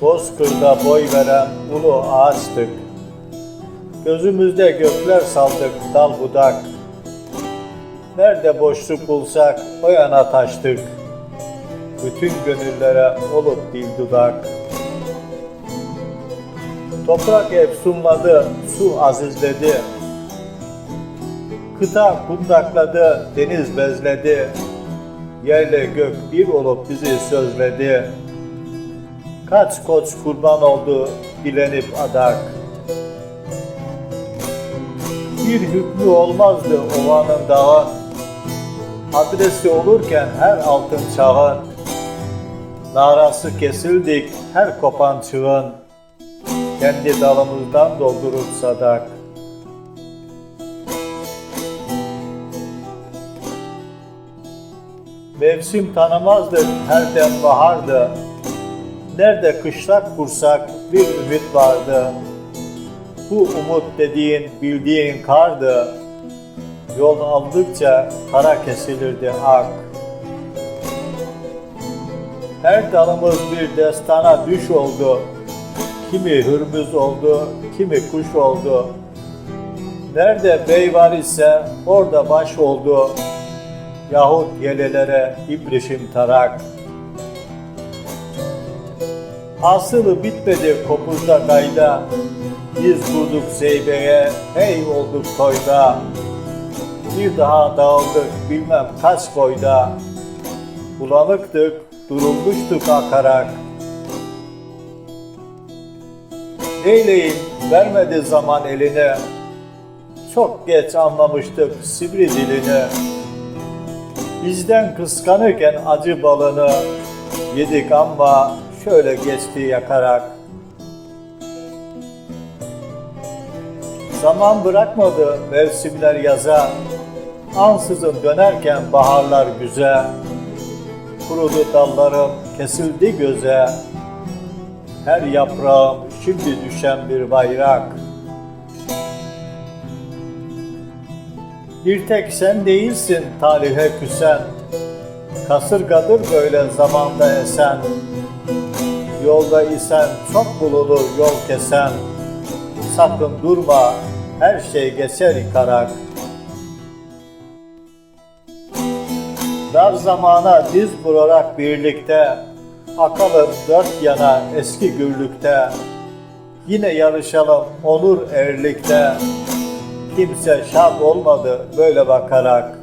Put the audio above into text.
Bozkırda boy veren ulu ağaçtık. Gözümüzde gökler saldık dal budak. Nerede boşluk bulsak o yana taştık. Bütün gönüllere olup dil dudak. Toprak efsunladı, su azizledi. Kıta kundakladı, deniz bezledi. Yerle gök bir olup bizi sözledi. Kaç koç kurban oldu dilenip adak. Bir hükmü olmazdı ovanın dağın. Adresi olurken her altın çağın. Narası kesildik her kopan çığın. Kendi dalımızdan doldurup sadak. Mevsim tanımazdık her dem bahardı. Nerede kışlak kursak bir ümit vardı. Bu umut dediğin bildiğin kardı. Yol aldıkça kara kesilirdi ak. Her dalımız bir destana düş oldu. Kimi hürmüz oldu, kimi kuş oldu. Nerede bey var ise orada baş oldu. Yahut yelelere ibrişim tarak. Hasılı bitmedi kopuzda kayda. Biz vurduk zeybeye, hey olduk toyda. Bir daha dağıldık bilmem kaç boyda. Bulanıktık, durulmuştuk akarak. Neyleyim vermedi zaman eline. Çok geç anlamıştık sivri dilini. Bizden kıskanırken acı balını yedik ama şöyle geçti yakarak. Zaman bırakmadı mevsimler yaza, ansızın dönerken baharlar güze. Kurudu dallarım kesildi göze, her yaprağım şimdi düşen bir bayrak. Bir tek sen değilsin talihe küsen, kasırgadır böyle zamanda esen. Yolda isen çok bulunur yol kesen, sakın durma her şey geçer yıkarak. Dar zamana diz vurarak birlikte, akalım dört yana eski gürlükte. Yine yarışalım onur erlikte. Kimse şad olmadı böyle bakarak.